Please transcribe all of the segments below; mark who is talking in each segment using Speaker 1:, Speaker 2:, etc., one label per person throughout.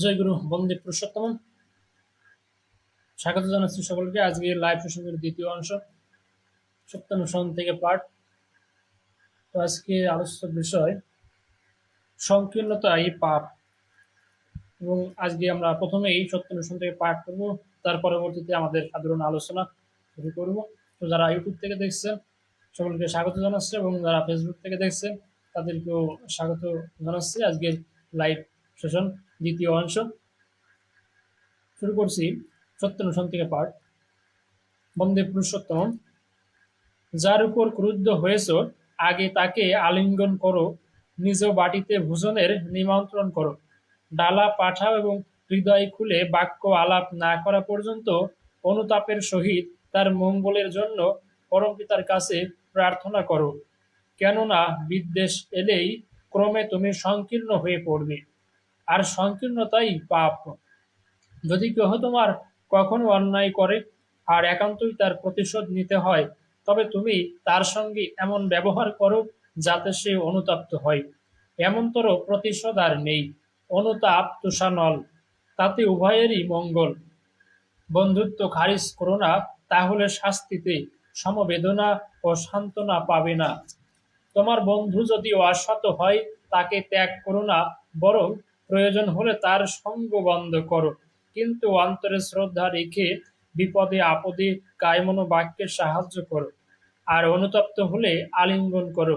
Speaker 1: জয় গুরু বন্দে পুরুষোত্তম। স্বাগত জানাচ্ছি সকলকে। আজকে লাইভ সেশনের দ্বিতীয় অংশ সত্যানুসরণ থেকে পাঠ তো আজকে আলোচ্য বিষয়, সংকীর্ণতাই পাপ। এবং আজকে আমরা প্রথমে এই সত্যানুসরণ থেকে পাঠ করব, তার পরবর্তীতে আমাদের সাধারণ আলোচনা শুরু করব। তো যারা ইউটিউব থেকে দেখছেন, সকলকে স্বাগত জানাচ্ছি এবং যারা ফেসবুক থেকে দেখছেন, তাদেরকেও স্বাগত জানাচ্ছি আজকের লাইভ সেশন দ্বিতীয় অংশ। শুরু করছি সত্যানুসরণ থেকে পাঠ। বন্দে পুরুষোত্তম যার উপর ক্রুদ্ধ হয়েছ, আগে তাকে আলিঙ্গন করো, নিজ বাটিতে ভোজনের নিমন্ত্রণ করো। ডালা পাঠাও এবং হৃদয় খুলে বাক্য আলাপ না করা পর্যন্ত অনুতাপের সহিত তার মঙ্গলের জন্য পরমপিতার কাছে প্রার্থনা করো। কেননা বিদ্বেষ এলেই ক্রমে তুমি সংকীর্ণ হয়ে পড়বে। আর সংকীর্ণতাই পাপ। যদি কেহ তোমার কখনো অন্যায় করে আর একান্তই তার প্রতিশোধ নিতে হয়, তবে তুমি তার সঙ্গে এমন ব্যবহার করো যাতে সে অনুতপ্ত হয়। এমনতর প্রতিশোধ আর নেই। অনুতাপ তুষানল, তাতে উভয়েরই মঙ্গল। বন্ধুত্ব খারিজ করো না, তাহলে শাস্তিতে সমবেদনা ও সান্ত্বনা পাবে না। তোমার বন্ধু যদি অসৎ হয়, তাকে ত্যাগ করো না, বরং প্রয়োজন হলে তার সঙ্গ বন্ধ করো। কিন্তু অন্তরে শ্রদ্ধা রেখে বিপদে, আপদে কায়মনো বাক্যের সাহায্য করো আর অনুতপ্ত হলে আলিঙ্গন করো।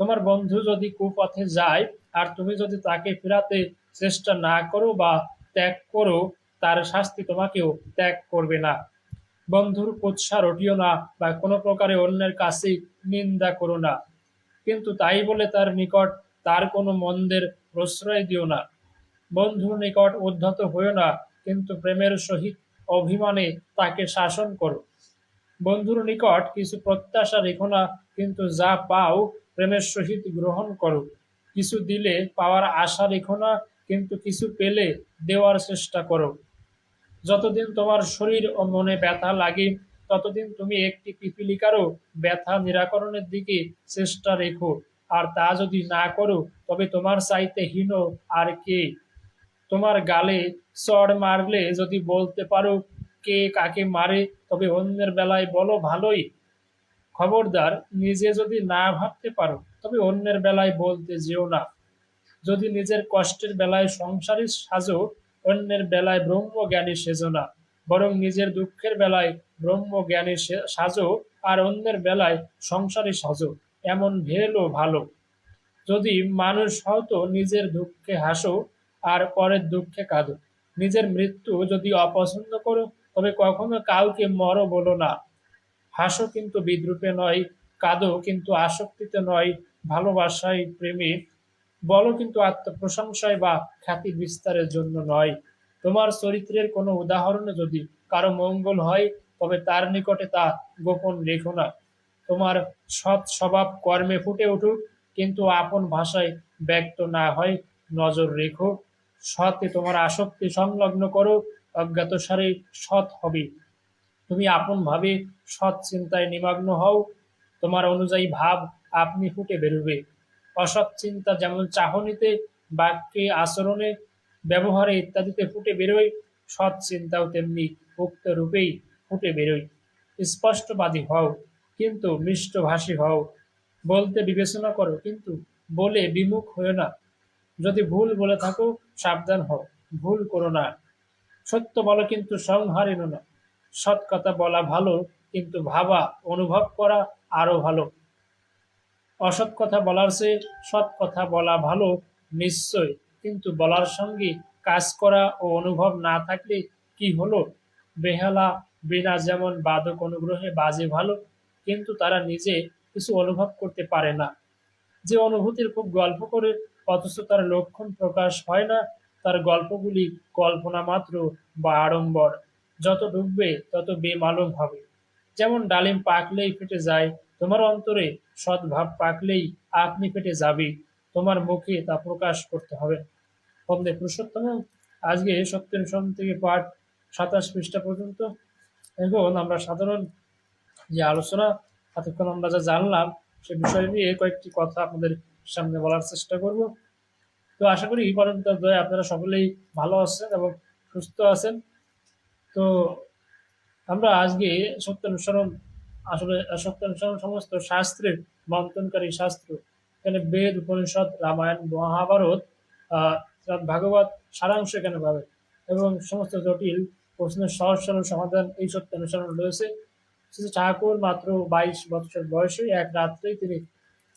Speaker 1: তোমার বন্ধু যদি কুপথে যায় আর তুমি যদি তাকে ফেরাতে চেষ্টা না করো বা ত্যাগ করো, তার শাস্তি তোমাকেও ত্যাগ করবে না। বন্ধুর কুৎসা রটিও না বা কোনো প্রকারে অন্যের কাছে নিন্দা করো না। কিন্তু তাই বলে তার নিকট তার কোনো মন্দের প্রশ্রয় দিও না। বন্ধুর নিকট উদ্ধত হইও না, কিন্তু প্রেমের সহিত অভিমানে তাকে শাসন করো। বন্ধুর নিকট কিছু প্রত্যাশা রেখো না, কিন্তু যা পাও প্রেমের সহিত গ্রহণ করো। কিছু দিলে পাওয়ার আশা রেখো না, কিন্তু কিছু পেলে দেওয়ার চেষ্টা করো। যতদিন তোমার শরীর ও মনে ব্যথা লাগে, ততদিন তুমি একটি পিপিলিকারও ব্যথা নিরাকরণের দিকে চেষ্টা রেখো। আর তা যদি না করো, তবে তোমার চাইতে হীন আর কে? তোমার গালে চড় মারলে যদি বলতে পারো কে কাকে মারে, তবে অন্যের বেলায় বলো ভালোই। খবরদার, নিজে যদি না ভাবতে পারো, তবে অন্যের বেলায় বলতে যেও না। যদি নিজের কষ্টের বেলায় সংসারী সাজো, অন্যের বেলায় ব্রহ্মজ্ঞানী সেজো না। বরং নিজের দুঃখের বেলায় ব্রহ্মজ্ঞানী সাজো, আর অন্যের বেলায় সংসারী সাজো। এমন ভেলো ভালো। যদি মানুষ হয়তো নিজের দুঃখে হাসো আর পরের দুঃখে কাঁদো। নিজের মৃত্যু যদি অপছন্দ করো, তবে কখনো কাউকে মরো বলো না। হাসো কিন্তু বিদ্রুপে নয়, কাঁদো কিন্তু আসক্তিতে নয় ভালোবাসায় প্রেমে বলো কিন্তু আত্মপ্রশংসায় বা খ্যাতি বিস্তারের জন্য নয়। তোমার চরিত্রের কোনো উদাহরণে যদি কারও মঙ্গল হয়, তবে তার নিকটে তা গোপন রেখো না। তোমার সৎ স্বভাব কর্মে ফুটে উঠুক, কিন্তু আপন ভাষায় ব্যক্ত না হয়, নজর রেখো। সতে তোমার আসক্তি সংলগ্ন করো, অজ্ঞাতসারে সৎ হবে। তুমি আপন ভাবে সৎ চিন্তায় নিমগ্ন হও, তোমার অনুযায়ী ভাব আপনি ফুটে বেরোবে। অসৎ চিন্তা যেমন চাহনিতে, বাক্যে, আচরণে, ব্যবহারে ইত্যাদিতে ফুটে বেরোয়, সৎ চিন্তাও তেমনি উক্ত রূপেই ফুটে বেরোয়। স্পষ্টবাদী হও। কিন্তু মিষ্টভাষী হও, বলতে বিবেচনা করো, কিন্তু বলে বিমুখ হয়েও না। যদি ভুল বলে থাকো, সাবধান হও, ভুল করো না। সত্য বলো কিন্তু সংহার এনো না। সৎ কথা বলা ভালো, কিন্তু ভাবা, অনুভব করা আরও ভালো। অসৎ কথা বলার চেয়ে সৎ কথা বলা ভালো নিশ্চয়, কিন্তু বলার সঙ্গে কাজ করা ও অনুভব না থাকলে কি হলো? বেহালা, বিনা যেমন বাদক অনুগ্রহে বাজে ভালো কিন্তু তারা নিজে কিছু অনুভব করতে পারে না। যে অনুভূতির খুব গল্প করে, অথচ তার লক্ষণ প্রকাশ হয় না, তার গল্পগুলি কল্পনা মাত্র বা আড়ম্বর। যত ডুববে, তত বেমালুম হবে। যেমন ডালিম পাকলেই ফেটে যায়, তোমার অন্তরে সদ্ভাব পাকলেই আপনি ফেটে যাবে, তোমার মুখে তা প্রকাশ করতে হবে। বন্দে পুরুষোত্তম, আজকে সত্যের সম থেকে পাঠ সাতাশ পৃষ্ঠা পর্যন্ত। এখন আমরা সাধারণ যে আলোচনা এতক্ষণ আমরা যা জানলাম, সে বিষয় নিয়ে কয়েকটি কথা আপনাদের সামনে বলার চেষ্টা করব। তো আশা করি পর্যন্ত দয়া আপনারা সকলেই ভালো আছেন এবং সুস্থ আছেন। তো আমরা আজকে সত্যানুসরণ আসলে সত্যানুসরণ সমস্ত শাস্ত্রের মন্থনকারী শাস্ত্র, এখানে বেদ, উপনিষদ, রামায়ণ, মহাভারত ভাগবত সারাংশ এখানে পাবে এবং সমস্ত জটিল প্রশ্নের সহজ সরল সমাধান এই সত্যানুসরণ রয়েছে। শ্রী ঠাকুর মাত্র বাইশ বছর বয়সে এক রাত্রেই তিনি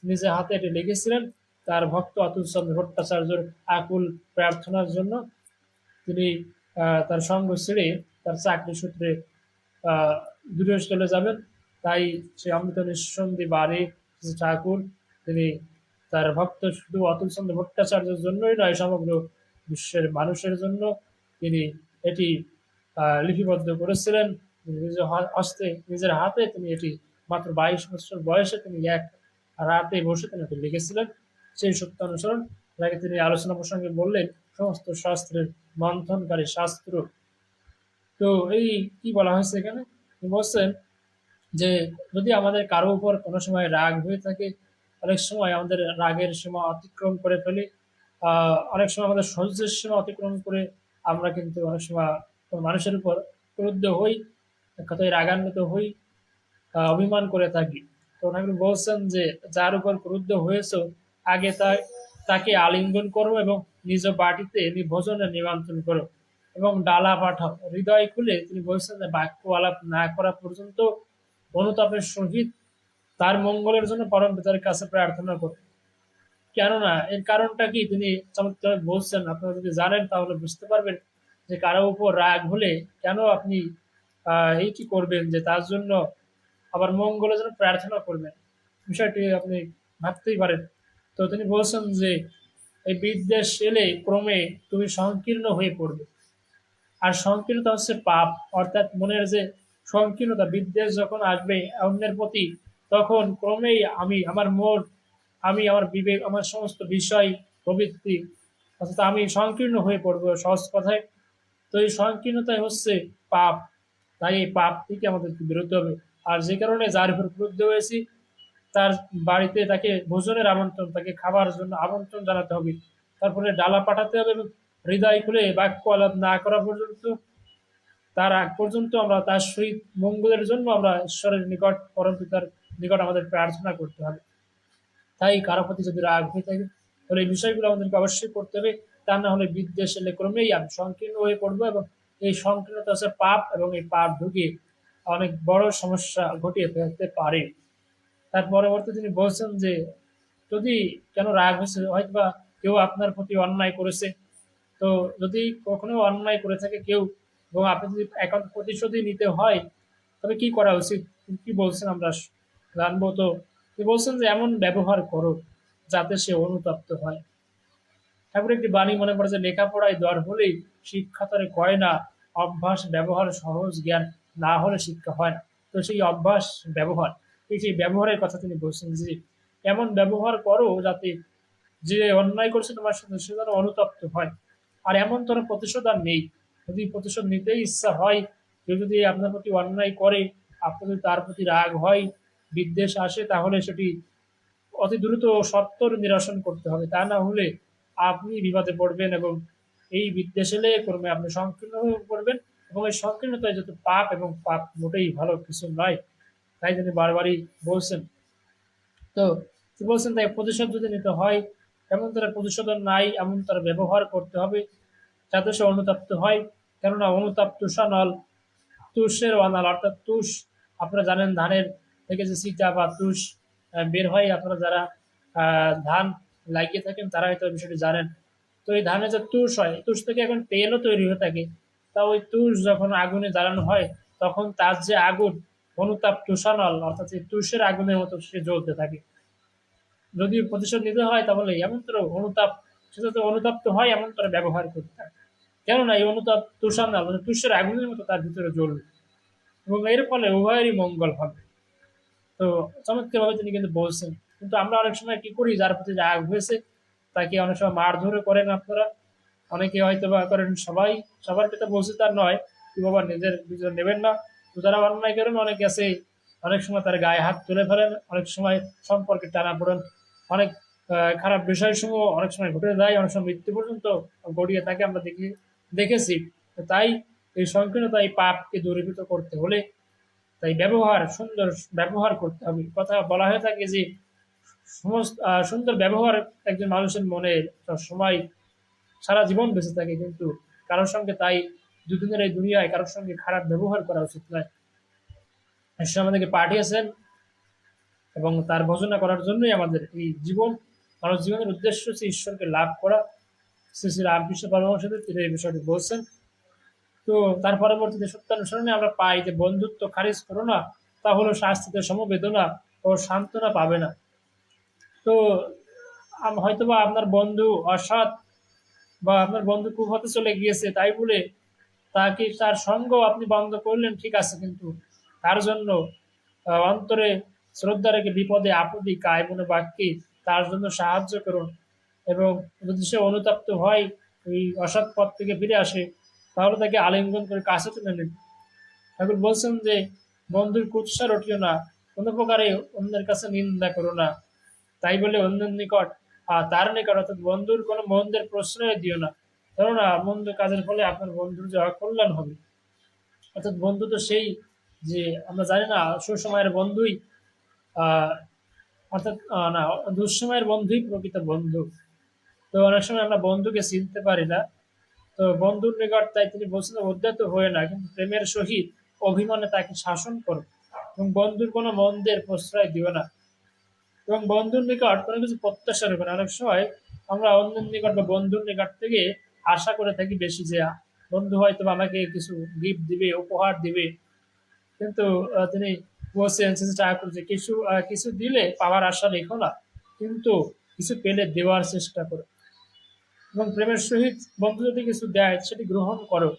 Speaker 1: নিজে হাতে এটি লিখেছিলেন। তার ভক্ত অতুল চন্দ্র ভট্টাচার্যর আকুল প্রার্থনার জন্য তিনি তার সঙ্গ ছেড়ে তার চাকরি সূত্রে দূরে চলে যাবেন। তাই সে অমৃত নিঃসন্দি বাড়ি ঠাকুর তিনি তার ভক্ত শুধু অতুল চন্দ্র ভট্টাচার্যের জন্যই নয়, সমগ্র বিশ্বের মানুষের জন্য তিনি এটি লিপিবদ্ধ করেছিলেন। নিজ হ- হস্তে নিজের হাতে তিনি এটি মাত্র বাইশ বছর বয়সে তিনি এক রাতে বসে তিনি এটি লিখেছিলেন। সেই সত্য অনুসরণ যাকে তিনি আলোচনা প্রসঙ্গে বললেন, সমস্ত শাস্ত্রের মন্থনকারী শাস্ত্র। তো এই কি বলা হয়েছে এখানে? বলছেন যে, যদি আমাদের কারও উপর কোনো সময় রাগ হয়ে থাকে, অনেক সময় আমাদের রাগের সীমা অতিক্রম করে ফেলি অনেক সময় আমাদের সহ্যের সীমা অতিক্রম করে আমরা কিন্তু অনেক সময় মানুষের উপর ক্রুদ্ধ হই। কথায় রাগান্বিত হই অভিমান করে থাকি। তো ওনাকে বলছেন যে, যার উপর ক্রুদ্ধ হয়েছে, আগে তা, তাকে আলিঙ্গন করো এবং নিজ বাটিতে নি- ভোজনে নিমন্ত্রণ করো এবং ডালা পাঠাও। হৃদয় খুলে তিনি বলছেন যে বাক্য আলাপ না করা পর্যন্ত অনুতাপের সহিত তার মঙ্গলের জন্য পরম পিতার কাছে প্রার্থনা করো। কেননা, এর কারণটা কি? তিনি চমৎকার বলছেন। আপনারা যদি জানেন, তাহলে বুঝতে পারবেন যে, কারও উপর রাগ হলে কেন আপনি এইটি করবেন যে তার জন্য আবার মঙ্গলের জন্য প্রার্থনা করবেন? বিষয়টি আপনি ভাবতেই পারেন। তো তিনি বলছেন যে, এই বিদ্বেষ এলে ক্রমে তুমি সংকীর্ণ হয়ে পড়বে। আর সংকীর্ণতা হচ্ছে পাপ। অর্থাৎ মনের যে সংকীর্ণতা, বিদ্বেষ যখন আসবে অন্যের প্রতি, তখন ক্রমেই আমি, আমার মন, আমি, আমার বিবেক, আমার সমস্ত বিষয়, প্রবৃত্তি, অর্থাৎ আমি সংকীর্ণ হয়ে পড়ব সহজ কথায়। তো এই সংকীর্ণতাই হচ্ছে পাপ। তাই এই পাপ থেকে আমাদেরকে বেরোতে হবে। আর যে কারণে যার উপর ক্রুদ্ধ হয়েছি, তার বাড়িতে তাকে ভোজনের আমন্ত্রণ, তাকে খাবার জন্য আমন্ত্রণ জানাতে হবে। তারপরে ডালা পাঠাতে হবে এবং হৃদয় খুলে বাক্য আলাপ না করা পর্যন্ত, তার আগ পর্যন্ত আমরা তার সহিত মঙ্গলের জন্য আমরা ঈশ্বরের নিকট, পরম পিতার নিকট আমাদের প্রার্থনা করতে হবে। তাই কারও প্রতি যদি রাগ হয়ে থাকে, তাহলে এই বিষয়গুলো আমাদেরকে অবশ্যই করতে হবে। তা না হলে বিদ্বেষ এলে ক্রমেই আমি সংকীর্ণ হয়ে পড়ব এবং এই সংকীর্ণতা হচ্ছে পাপ এবং এই পাপ ঢুকে অনেক বড় সমস্যা ঘটিয়ে ফেলতে পারে। তার পরবর্তী তিনি বলছেন যে, যদি কেন রাগ হয়েছে হয়তো বা কেউ আপনার প্রতি অন্যায় করেছে। তো যদি কখনো অন্যায় করে থাকে কেউ এবং আপনি যদি এখন প্রতিশোধই নিতে হয়, তবে কি করা উচিত? কি বলছেন আমরা জানব তো? বলছেন যে, এমন ব্যবহার করো যাতে সে অনুতপ্ত হয়। ঠাকুর একটি বাণী মনে যে লেখাপড়ায় দর হলেই শিক্ষা তরে কয় না, অভ্যাস, ব্যবহার সহজ জ্ঞান না হলে শিক্ষা হয় না। তো সেই অভ্যাস, ব্যবহার, এই সেই ব্যবহারের কথা তিনি বলছেন যে, এমন ব্যবহার করো যাতে যে অন্যায় করছে তোমার সাথে, সে যেন অনুতপ্ত হয়। আর এমন তোর প্রতিশোধ আর নেই। যদি প্রতিশোধ নিতেই ইচ্ছা হয়, কেউ যদি আপনার প্রতি অন্যায় করে আপনার যদি তার প্রতি রাগ হয়, বিদ্বেষ আসে, তাহলে সেটি অতি দ্রুত সত্তর নিরসন করতে হবে। তা না হলে আপনি বিপদে পড়বেন এবং এই বিদ্বেষ এলে ক্রমে আপনি সংকীর্ণ হয়ে পড়বেন এবং এই সংকীর্ণতায় যত পাপ এবং পাপ মোটেই ভালো কিছু নয়। তাই তিনি বারবারই বলছেন। তো বলছেন? তাই প্রতিশোধ যদি নিতে হয় এমন তারা প্রতিশোধ নাই, এমন তারা ব্যবহার করতে হবে যাতে সে অনুতপ্ত হয়। কেননা অনুতাপ তুষানল তুষের অনাল, অর্থাৎ তুষ, আপনারা জানেন ধানের থেকে যে সিটা বা তুষ বের হয়, আপনারা যারা ধান লাগিয়ে থাকেন, তারা হয়তো বিষয়টি জানেন। তো এই ধানে যে তুষ হয়, তুষ থেকে এখন তেলও তৈরি হয়ে থাকে। তা ওই তুষ যখন আগুনে জ্বালানো হয়, তখন তার যে আগুন, অনুতাপ তুষানল, অর্থাৎ এই তুষের আগুনের মতো সে জ্বলতে থাকে। যদি প্রতিশোধ নিতে হয় তাহলে এমন তোর অনুতাপ, সে যাতে অনুতাপ্ত হয়, এমন তোর ব্যবহার করতে হবে কেননা এই অনুতাপ তুষানল তুষের আগুনের মতো তার ভিতরে জ্বলবে। এবং এর ফলে উভয়েরই মঙ্গল হবে। তো চমৎকারভাবে তিনি কিন্তু বলছেন কিন্তু আমরা অনেক সময় কি করি, যার প্রতি রাগ হয়েছে, তাকে অনেক সময় মারধরে করেন আপনারা। অনেকে হয়তো বা করেন, সবাই, সবার ক্ষেত্রে বলছে তার নয়, কি বাবা নিজের নিজের নেবেন না। তো যারা অন্যায় করেন, অনেকে আছে, অনেক সময় তার গায়ে হাত তুলে ফেলেন, অনেক সময় সম্পর্কে টানা পড়েন অনেক খারাপ বিষয়সমূহ অনেক সময় ঘটে যায়, অনেক সময় মৃত্যু পর্যন্ত গড়িয়ে থাকে আমরা দেখি, দেখেছি। তাই এই সংকীর্ণতা, এই পাপকে দূরীভূত করতে হলে তাই ব্যবহার, সুন্দর ব্যবহার করতে হবে। কথা বলা হয়ে থাকে যে সমস্ত সুন্দর ব্যবহার একজন মানুষের মনে সময় সারা জীবন বেঁচে থাকে, কিন্তু কারোর সঙ্গে তাই দুদিনের এই দুনিয়ায় কারোর সঙ্গে খারাপ ব্যবহার করা উচিত নয়। ঈশ্বর আমাদেরকে পাঠিয়েছেন এবং তার ভজনা করার জন্যই আমাদের এই জীবন, মানব জীবনের উদ্দেশ্য হচ্ছে ঈশ্বরকে লাভ করা। শ্রী শ্রী রামকৃষ্ণ পরমহংসদেব তিনি এই বিষয়টি বলছেন। তো তার পরবর্তীতে সত্যানুসরণে আমরা পাই যে বন্ধুত্ব খারিজ করো না, তা হলো শাস্তিতে সমবেদনা ও সান্ত্বনা পাবে না। তো হয়তোবা আপনার বন্ধু অসৎ বা আপনার বন্ধু হতে চলে গিয়েছে, তাই বলে তাকে তার সঙ্গ আপনি বন্ধ করলেন, ঠিক আছে, কিন্তু তার জন্য অন্তরে শ্রদ্ধা রেখে বিপদে আপদে কায় মনে বাক্যে তার জন্য সাহায্য করুন এবং যদি সে অনুতপ্ত হয় ওই অসৎ পথ থেকে ফিরে আসে, তাহলে তাকে আলিঙ্গন করে কাছে টেনে নিন। ঠাকুর বলছেন যে, বন্ধুর কুৎসা রটিও না, কোনো প্রকারে অন্যের কাছে নিন্দা করো না। তাই বলে অন্যের নিকট তার নিকট অর্থাৎ বন্ধুর কোনো মন্দের প্রশ্রয় দিও না। কেননা, মন্দ কাজের ফলে আপনার বন্ধুর যে অকল্যাণ হবে। অর্থাৎ বন্ধু তো সেই যে, আমরা জানি না, সুসময়ের বন্ধুই অর্থাৎ না, দুঃসময়ের বন্ধুই প্রকৃত বন্ধু। তো অনেক সময় আমরা বন্ধুকে চিনতে পারি না। তো বন্ধুর নিকট তাই তিনি বলছেন, উদ্যত হয়ে না, কিন্তু প্রেমের সহিত অভিমানে তাকে শাসন করো এবং বন্ধুর কোনো মন্দের প্রশ্রয় দিও না। এবং বন্ধুর নিকট কোনো কিছু প্রত্যাশা রাখবে না। অনেক সময় আমরা অন্যের নিকট বা বন্ধুর নিকট থেকে আশা করে থাকি বেশি যে, বন্ধু, হয়তো আমাকে কিছু গিফট দিবে, উপহার দিবে। কিন্তু তিনি বলছেন ঠাকুর যে কিছু কিছু দিলে পাওয়ার আশা রেখো না, কিন্তু কিছু পেলে দেওয়ার চেষ্টা করো। এবং প্রেমের সহিত বন্ধু যদি কিছু দেয়, সেটি গ্রহণ করো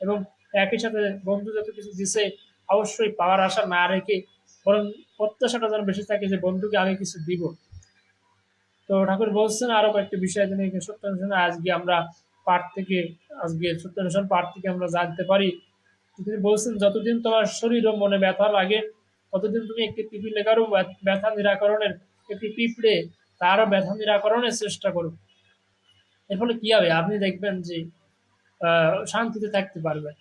Speaker 1: এবং একই সাথে বন্ধু যত কিছু দিছে, অবশ্যই পাওয়ার আশা না রেখে বরং প্রত্যাশাটা যেন বেশি থাকে যে বন্ধুকে আমি কিছু দিব। তো ঠাকুর বলছেন আরও কয়েকটি বিষয় তিনি সত্যানুসরণে আজকে আমরা পাঠ থেকে, আজকে সত্যানুসরণ পাঠ থেকে আমরা জানতে পারি। তিনি বলছেন, যতদিন তোমার শরীর ও মনে ব্যথা লাগে, ততদিন তুমি একটি পিপিলেখারও ব্যথ- ব্যথা নিরাকরণের একটি পিঁপড়ে তারও ব্যথা নিরাকরণের চেষ্টা করো। এর ফলে কি হবে? আপনি দেখবেন যে শান্তিতে থাকতে পারবেন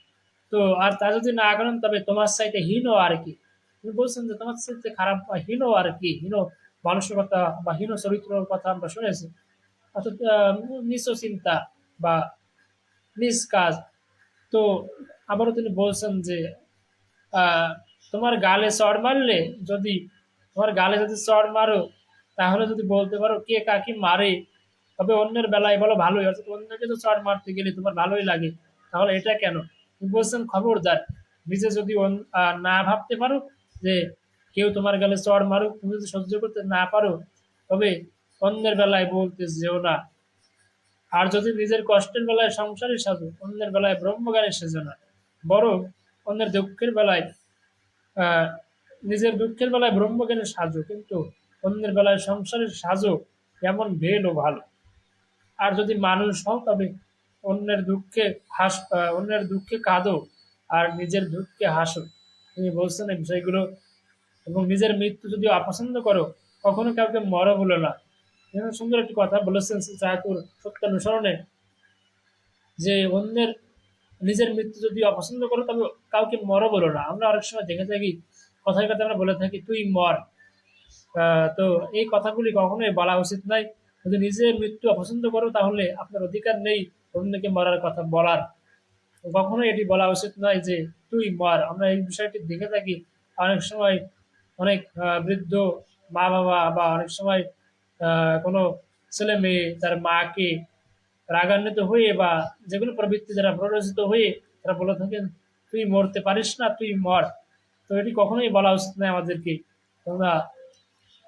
Speaker 1: তো আর তা যদি না করেন, তবে তোমার চাইতে হীন আর কি। তুমি বলছেন যে, তোমার চাইতে খারাপ বা হীন আর কি, হীন মানসিকতা বা হীন চরিত্রের কথা আমরা শুনেছি। অর্থাৎ নিচ চিন্তা বা নিজ কাজ। তো আবারও তিনি বলছেন যে তোমার গালে চড় মারলে যদি, তোমার গালে যদি চড় মারো, তাহলে যদি বলতে পারো কে কাকে মারে, তবে অন্যের বেলায় বলো ভালোই। অর্থাৎ অন্যকে তো চড় মারতে গেলে তোমার ভালোই লাগে। তাহলে এটা কেন? বলছেন, খবরদার, নিজে যদি না ভাবতে পারো যে কেউ তোমার গালে চড় মারুক, তুমি যদি সহ্য করতে না পারো, তবে অন্যের বেলায় বলতে যেও না। আর যদি নিজের কষ্টের বেলায় সংসারে সাজো অন্যের বেলায় ব্রহ্মজ্ঞানে সেজো না। বরং অন্যের দুঃখের বেলায় নিজের দুঃখের বেলায় ব্রহ্মজ্ঞানে সাজো, কিন্তু অন্যের বেলায় সংসারের সাজো এমন ভেলও ভালো। আর যদি মানুষ হও, তবে অন্যের দুঃখে হাস অন্যের দুঃখে কাঁদো, আর নিজের দুঃখে হাসো। তিনি বলছেন এই বিষয়গুলো এবং নিজের মৃত্যু যদি অপছন্দ করো, কখনো কাউকে মর বলো না। সুন্দর একটি কথা বলেছেন শ্রী ঠাকুর সত্যানুসরণে যে অন্যের নিজের মৃত্যু যদি অপছন্দ করো, তবে কাউকে মর বলো না। আমরা অনেক সময় দেখে থাকি, কথায় কথা আমরা বলে থাকি, তুই মর। তো এই কথাগুলি কখনোই বলা উচিত নয়। যদি নিজের মৃত্যু অপছন্দ করো, তাহলে আপনার অধিকার নেই অন্যকে মরার কথা বলার। কখনোই এটি বলা উচিত নয় যে তুই মর আমরা এই বিষয়টি দেখে থাকি, অনেক সময় অনেক বৃদ্ধ মা বাবা বা অনেক সময় কোনো ছেলে মেয়ে তার মাকে রাগান্বিত হয়ে বা যেগুলো প্রবৃত্তি যারা প্ররোচিত হয়ে তারা বলে থাকেন, তুই মরতে পারিস না, তুই মর। তো এটি কখনোই বলা উচিত নয় আমাদেরকে। তোমরা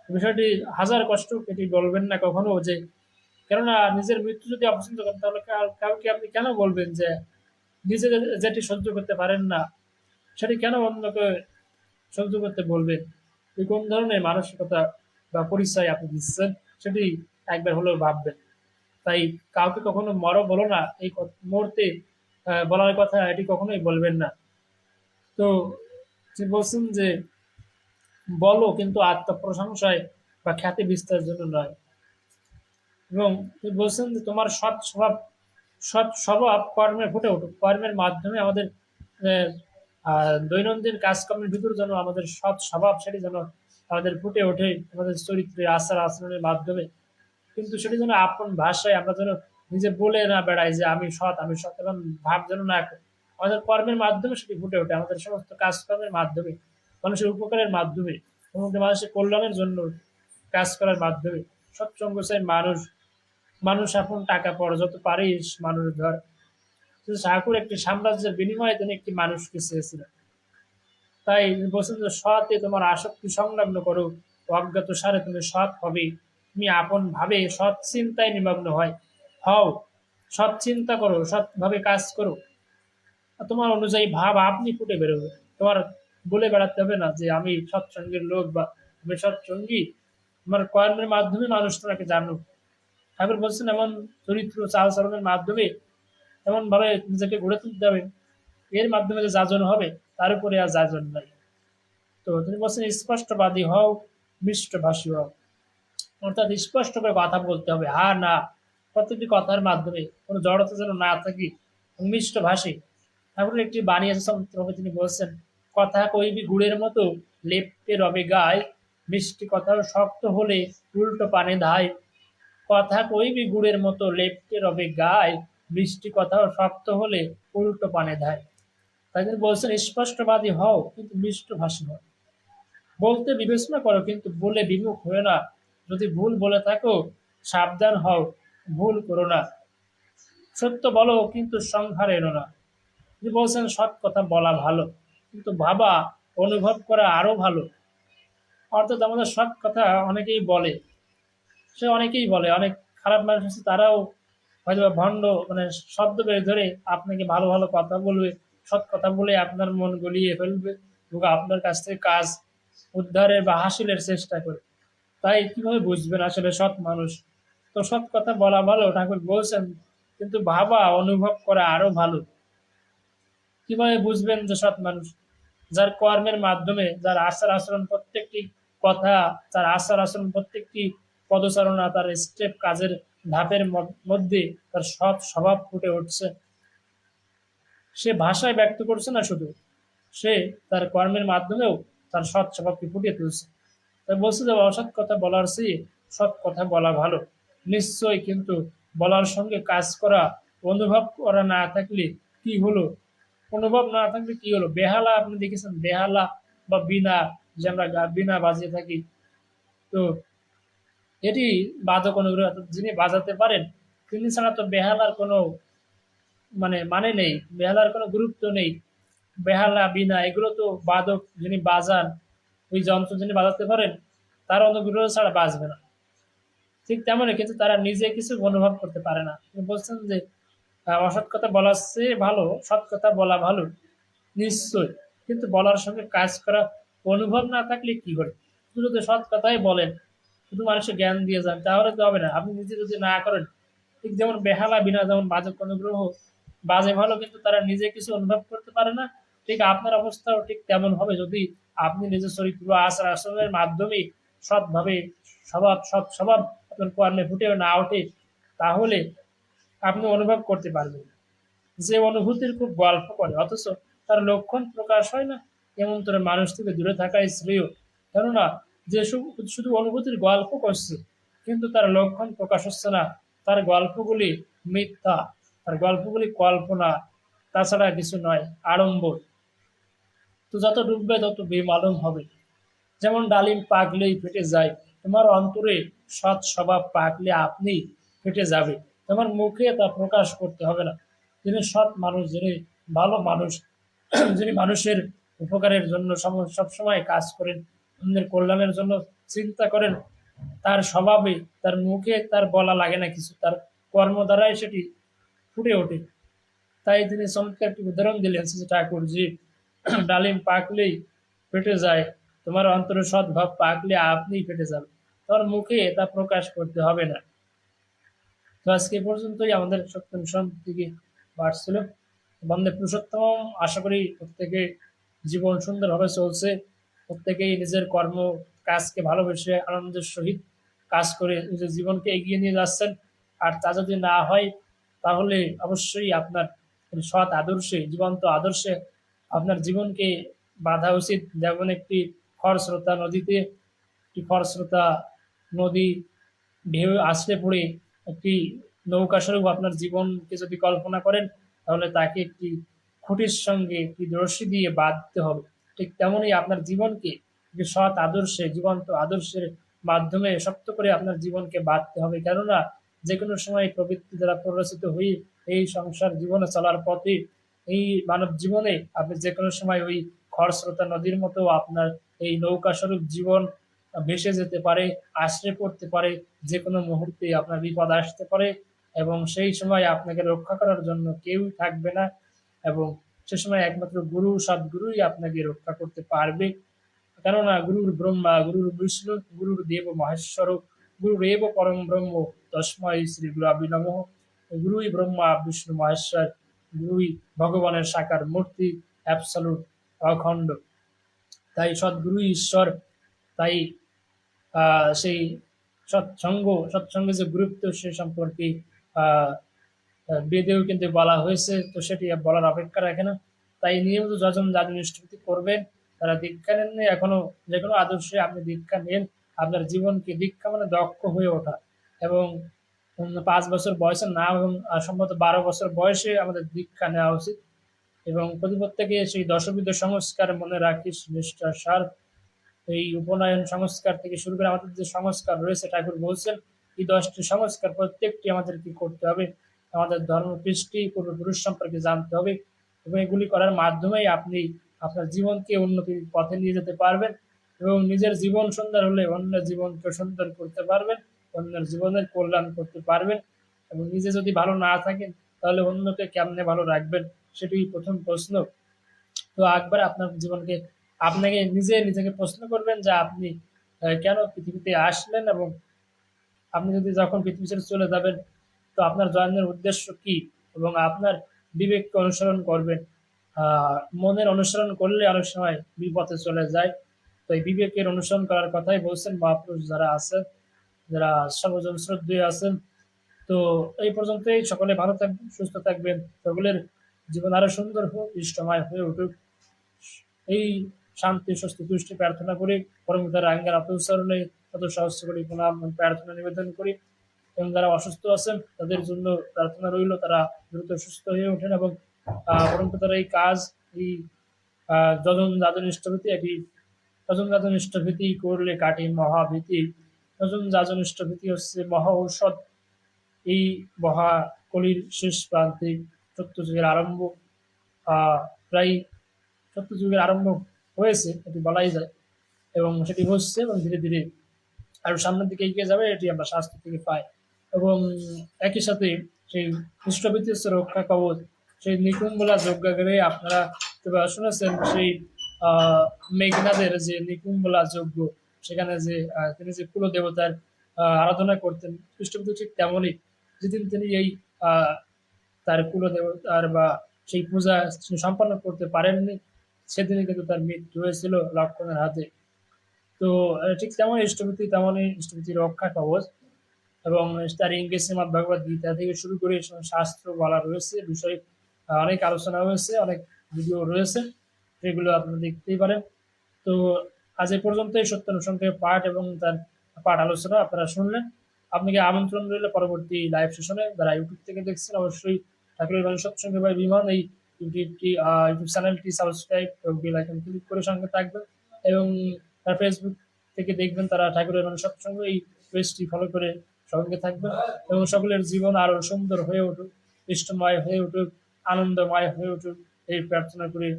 Speaker 1: বিষয়টি হাজার কষ্ট এটি বলবেন না কখনো যে, কেননা নিজের মৃত্যু যদি অপছন্দ করেন, তাহলে কাউকে আপনি কেন বলবেন যে নিজে যেটি সহ্য করতে পারেন না, সেটি কেন অন্যকে সহ্য করতে বলবেন? কোন ধরনের মানসিকতা বা পরিচয় আপনি দিচ্ছেন, সেটি একবার হলেও ভাববেন। তাই কাউকে কখনো মরো বলো না, এই মুহূর্তে বলার কথা এটি কখনোই বলবেন না। তো তিনি বলছেন যে, বলো কিন্তু আত্মপ্রশংসায় বা খ্যাতি বিস্তারের জন্য নয়। এবং বলছেন যে, তোমার সৎ স্বভাব সৎ স্বভাব কর্মে ফুটে উঠুক। কর্মের মাধ্যমে আমাদের দৈনন্দিন কাজকর্মের ভিতরে যেন আমাদের সৎ স্বভাব সেটি যেন আমাদের ফুটে ওঠে, আমাদের চরিত্রে আচার আচরণের মাধ্যমে। কিন্তু সেটি যেন আপন ভাষায় আমরা যেন নিজে বলে না বেড়াই যে আমি সৎ আমি সৎ এবং ভাব যেন না। আমাদের কর্মের মাধ্যমে সেটি ফুটে ওঠে, আমাদের সমস্ত কাজকর্মের মাধ্যমে, মানুষের উপকারের মাধ্যমে মানুষের কল্যাণের জন্য কাজ করার মাধ্যমে। সৎসঙ্গ চাই মানুষ মানুষ এখন টাকা পড়ে যত পারিস, মানুষ ধর ঠাকুর একটি সাম্রাজ্যের বিনিময়ে তিনি একটি মানুষকে চেয়েছিলেন। তাই বলছেন যে সৎে তোমার আসক্তি সংলগ্ন করো অজ্ঞাত সারে তুমি সৎ হবে। তুমি আপন ভাবে সৎ চিন্তায় নিমগ্ন হয়। হও, সৎ চিন্তা করো সৎভাবে কাজ করো। তোমার অনুযায়ী ভাব আপনি ফুটে বেরোবে। তোমার বলে বেড়াতে হবে না যে, আমি সৎসঙ্গের লোক বা আমি সৎসঙ্গী। তোমার কর্মের মাধ্যমে মানুষ তোমাকে জানুক। ঠাকুর বলছেন, এমন চরিত্র চাল চলনের মাধ্যমে এমন ভাবে নিজেকে গড়ে তুলতে হবে। এর মাধ্যমে যে যাজন হবে, তার উপরে আর যাজন নাই। তো তিনি বলছেন, স্পষ্টবাদী হও, মিষ্টভাষী হও। অর্থাৎ স্পষ্ট করে কথা বলতে হবে। হা, না, প্রত্যেকটি কথার মাধ্যমে কোনো জড়তা যেন না থাকি মিষ্ট ভাষী ঠাকুরের একটি বাণী আছে তিনি বলছেন, কথা কইবি গুড়ের মতো লেপটে রবে গায় মিষ্টি কথা শক্ত হলে উল্টো পানে ধায়। কথা কইবি গুড়ের মতো লেপটে রবে গায় মিষ্টি কথাও শক্ত হলে উল্টো পানে ধায়। তাই তিনি বলছেন, স্পষ্টবাদী হও, কিন্তু মিষ্ট ভাষী হও। বলতে বিবেচনা করো, কিন্তু বলে বিমুখ হয়ে না। যদি ভুল বলে থাকো, সাবধান হও, ভুল করো না। সত্য বলো, কিন্তু সংহার এনো না। তিনি বলছেন, সৎ কথা বলা ভালো, কিন্তু ভাবা, অনুভব করা আরও ভালো। অর্থাৎ আমাদের সৎ কথা অনেকেই বলে। সে অনেকেই বলে, অনেক খারাপ মানুষ আছে, তারাও হয়তো ভণ্ড মানে শব্দ বের ধরে আপনাকে ভালো ভালো কথা বলবে, সৎ কথা বলে আপনার মন গলিয়ে ফেলবে এবং আপনার কাছ থেকে কাজ উদ্ধারের বা হাসিলের চেষ্টা করে। তাই কীভাবে বুঝবেন আসলে সৎ মানুষ? তো সৎ কথা বলা ভালো, ঠাকুর বলছেন, কিন্তু ভাবা, অনুভব করা আরও ভালো। কীভাবে বুঝবেন যে সৎ মানুষ? যার কর্মের মাধ্যমে, যার আচার আচরণ প্রত্যেকটি কথা তার আচার আচরণ প্রত্যেকটি পদচারণা তার স্টেপ কাজের ধাপের মধ্যে তার সৎ স্বভাব ফুটে উঠছে। সে ভাষায় ব্যক্ত করছে না শুধু, সে তার কর্মের মাধ্যমেও তার সৎ স্বভাবকে ফুটিয়ে তুলছে। তাই বলছে যে, অসৎ কথা বলার চেয়ে সৎ কথা বলা ভালো। নিশ্চয় কিন্তু বলার সঙ্গে কাজ করা, অনুভব করা না থাকলে কি হলো? অনুভব না থাকলে কি হলো? বেহালা, আপনি দেখেছেন, বেহালা বা বিনা, যে আমরা বিনা বাজিয়ে থাকি। তো এটি বাদক অনুগ্রহ যিনি বাজাতে পারেন, তিনি ছাড়া তো বেহালার কোনো মানে মানে নেই বেহালার কোনো গুরুত্ব নেই। বেহালা বিনা এগুলো তো বাদক যিনি বাজান, ওই যন্ত্র যিনি বাজাতে পারেন, তার অনুগ্রহ ছাড়া বাজবে না। ঠিক তেমনই কিন্তু তারা নিজে কিছু অনুভব করতে পারে না। বলছেন যে অসৎ কথা বলার চেয়ে ভালো, সৎ কথা বলা ভালো, নিশ্চয়। কিন্তু বলার সঙ্গে কাজ করা অনুভব না থাকলে কি করে? শুধু সৎ কথাই বলেন শুধু মানুষের জ্ঞান দিয়ে যান, তাহলে তো হবে না। আপনি নিজে যদি না করেন, ঠিক যেমন বেহালা, বিনা যেমন বাজক অনুগ্রহ, বাজে ভালো, কিন্তু তারা নিজে কিছু অনুভব করতে পারে না, ঠিক আপনার অবস্থাও ঠিক তেমন হবে যদি আপনি নিজের চরিত্র, আচার, আচরণের মাধ্যমে সৎভাবে স্বভাব সৎ স্বভাব আপনার কর্মে ফুটে না ওঠে, তাহলে আপনি অনুভব করতে পারবেন যে অনুভূতির খুব গল্প করে, অথচ তার লক্ষণ প্রকাশ হয় না, এমন তোর মানুষ থেকে দূরে থাকাই শ্রেয়। কেননা যে শুধু অনুভূতির গল্প করছে, কিন্তু তার লক্ষণ প্রকাশ হচ্ছে না। তার গল্পগুলি মিথ্যা, তার গল্পগুলি কল্পনা, তাছাড়া কিছু নয়, আড়ম্বর। তো যত ডুববে তত বেমালুম হবে। যেমন ডালিম পাকলেই ফেটে যায়, তোমার অন্তরে সৎ স্বভাব পাকলে আপনি ফেটে যাবে। তোমার মুখে তা প্রকাশ করতে হবে না। যিনি সৎ মানুষ, যিনি ভালো মানুষ, যিনি মানুষের উপকারের জন্য সম- সবসময় কাজ করেন কল্যাণের জন্য চিন্তা করেন, তার স্বভাবে, তার মুখে তার বলা লাগে না কিছু, তার কর্ম দ্বারাই সেটি ফুটে ওঠে। তাই তিনি চমৎকার একটি উদাহরণ দিলেন, শ্রী ঠাকুর যে ডালিম পাকলেই ফেটে যায়, তোমার অন্তরে সদ্ভাব পাকলে আপনি ফেটে যাবে তোমার মুখে তা প্রকাশ করতে হবে না। তো আজকে পর্যন্তই, আমাদের সত্য মিশন থেকে বাড়ছিল। বন্দে পুরুষোত্তম আশা করি প্রত্যেকে জীবন সুন্দরভাবে চলছে। প্রত্যেকেই নিজের কর্ম কাজকে ভালোবেসে আনন্দের সহিত কাজ করে নিজের জীবনকে এগিয়ে নিয়ে যাচ্ছেন। আর তা যদি না হয়, তাহলে অবশ্যই আপনার সৎ আদর্শে, জীবন্ত আদর্শে আপনার জীবনকে বাধা উচিত। যেমন একটি খরস্রোতা নদীতে, একটি খরস্রোতা নদী ঢেউ আসলে পড়ে একটি নৌকা স্বরূপ আপনার জীবনকে যদি কল্পনা করেন, তাহলে তাকে একটি খুঁটির সঙ্গে একটি রশ্মি দিয়ে বাঁধতে হবে। ঠিক তেমনই আপনার জীবনকে সৎ আদর্শে, জীবন্ত আদর্শের মাধ্যমে শক্ত করে আপনার জীবনকে বাঁধতে হবে। কেননা যে কোনো সময় প্রবৃত্তি দ্বারা প্ররোচিত হয়ে এই সংসার জীবনে চলার পথে এই মানব জীবনে আপনি যে কোনো সময় ওই খরস্রোতা নদীর মতো আপনার এই নৌকা স্বরূপ জীবন ভেসে যেতে পারে, আশ্রে পড়তে পারে যে কোনো মুহূর্তে আপনার বিপদ আসতে পারে এবং সেই সময় আপনাকে রক্ষা করার জন্য কেউই থাকবে না এবং সে সময় একমাত্র গুরু সদ্গুরুই আপনাকে রক্ষা করতে পারবে। কেননা গুরুর ব্রহ্মা, গুরুর বিষ্ণু, গুরুর দেব মহেশ্বর, গুরুর এব পরম ব্রহ্ম তস্ময় শ্রী গুরাবি নম। গুরুই ব্রহ্মা, বিষ্ণু মহেশ্বর, গুরুই ভগবানের সাকার মূর্তি অ্যাবসলুট অখণ্ড। তাই সদ্গুরু ঈশ্বর, তাই সেই সৎসঙ্গ সৎসঙ্গে যে গুরুত্ব সে সম্পর্কে বেদেও কিন্তু বলা হয়েছে, তো সেটি বলার অপেক্ষা রাখে না। তাই নিয়মিত যজন যাদের নিষ্ঠুতি করবেন, তারা দীক্ষা নেন এখনও যে কোনো আদর্শে আপনি দীক্ষা নেন, আপনার জীবনকে দীক্ষা মানে দক্ষ হয়ে ওঠা। এবং পাঁচ বছর বয়সে না এবং সম্ভবত বারো বছর বয়সে আমাদের দীক্ষা নেওয়া উচিত। এবং প্রতি প্রত্যেকে সেই দশবিধ সংস্কার মনে রাখিস, নিষ্ঠা সার। এই উপনয়ন সংস্কার থেকে শুরু করে আমাদের যে সংস্কার রয়েছে, ঠাকুর বলছেন, এই দশটি সংস্কার প্রত্যেকটি আমাদেরকে করতে হবে। আমাদের ধর্ম, কৃষ্টি পূর্বপুরুষ সম্পর্কে জানতে হবে এবং এগুলি করার মাধ্যমেই আপনি আপনার জীবনকে উন্নতির পথে নিয়ে যেতে পারবেন এবং নিজের জীবন সুন্দর হলে অন্যের জীবনকে সুন্দর করতে পারবেন, অন্যের জীবনের কল্যাণ করতে পারবেন এবং নিজে যদি ভালো না থাকেন তাহলে অন্যকে কেমনে ভালো রাখবেন সেটি প্রথম প্রশ্ন। তো একবার আপনার জীবনকে আপনাকে নিজে নিজেকে প্রশ্ন করবেন যে আপনি কেন পৃথিবীতে আসলেন এবং আপনি যদি যখন পৃথিবী ছেড়ে চলে যাবেন তো আপনার জন্মের উদ্দেশ্য কি? এবং আপনার বিবেককে অনুসরণ করবেন মনের অনুসরণ করলে অনেক সময় বিপথে চলে যায়। তো এই বিবেকের অনুসরণ করার কথাই বলছেন মহাপুরুষ যারা আছেন, যারা সর্বজন শ্রদ্ধেয় আছেন। তো এই পর্যন্তই। সকলে ভালো থাকবেন, সুস্থ থাকবেন। সকলের জীবন আরও সুন্দর হোক, ইষ্টময় হয়ে উঠুক। এই শান্তি, স্বস্তি, তুষ্টি প্রার্থনা করি। পরমতার আঙ্গার অপচরণে তত সহস্র করি প্রণাম প্রার্থনা নিবেদন করি। এবং যারা অসুস্থ আছেন তাদের জন্য প্রার্থনা রইল তারা দ্রুত সুস্থ হয়ে ওঠেন এবং আহ, তারা এই কাজ এই যজন যাজন ইষ্টভীতি একই যজন যাজন ইষ্টভীতি করলে কাটে মহাভীতি। যজন যাজন ইষ্টভীতি হচ্ছে মহা ঔষধ। এই মহা কলির শেষ প্রান্তে সত্যযুগের আরম্ভ প্রায় সত্যযুগের আরম্ভ হয়েছে এটি বলাই যায়। এবং সেটি হচ্ছে এবং ধীরে ধীরে আরও সামনের দিকে এগিয়ে যাবে এটি আমরা শাস্ত্র থেকে পাই। এবং একই সাথে সেই খ্রিস্টভীতি রক্ষা কবচ, সেই নিকুম্বলা যজ্ঞাগারে আপনারা শুনেছেন, সেই মেঘনাদের যে নিকুম্বলা যজ্ঞ, সেখানে যে তিনি যে কুল দেবতার আরাধনা করতেন খ্রিস্টভীতি ঠিক তেমনই। যেদিন তিনি এই তার কুল দেবতার বা সেই পূজা সম্পন্ন করতে পারেননি সেদিনই কিন্তু তার মৃত্যু হয়েছিল লক্ষণের হাতে। তো ঠিক তেমন ইষ্টপতি তেমনই ইষ্টপতি রক্ষা কবচ। এবং তার ইংরেজি শ্রীমদ ভগবত গীতা থেকে শুরু করে শাস্ত্র বলা রয়েছে বিষয়ে অনেক আলোচনা হয়েছে, অনেক ভিডিও রয়েছে সেগুলো আপনারা দেখতেই পারেন। তো আজ এ পর্যন্তই সত্যানুসংখ্যে পাঠ এবং তার পাঠ আলোচনা আপনারা শুনলেন। আপনাকে আমন্ত্রণ রইল পরবর্তী লাইভ সেশনে যারা ইউটিউব থেকে দেখছেন, অবশ্যই ঠাকুরের বাণী সৎসঙ্গে ভাই বিমান, এই ইউটিউবটি ইউটিউব চ্যানেলটি সাবস্ক্রাইব এবং বেল আইকন ক্লিক করে সঙ্গে থাকবেন এবং তারা ফেসবুক থেকে দেখবেন তারা ঠাকুরের বাণী সৎসঙ্গ এই পেজটি ফলো করে সঙ্গে থাকবে এবং সকলের জীবন আরও সুন্দর হয়ে উঠুক, ইষ্টময় হয়ে উঠুক, আনন্দময় হয়ে উঠুক। এই প্রার্থনা করে,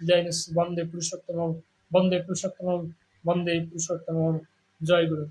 Speaker 1: জয় বন্দে পুরুষোত্তম বন্দে পুরুষোত্তম বন্দে পুরুষোত্তম, জয় গুরু।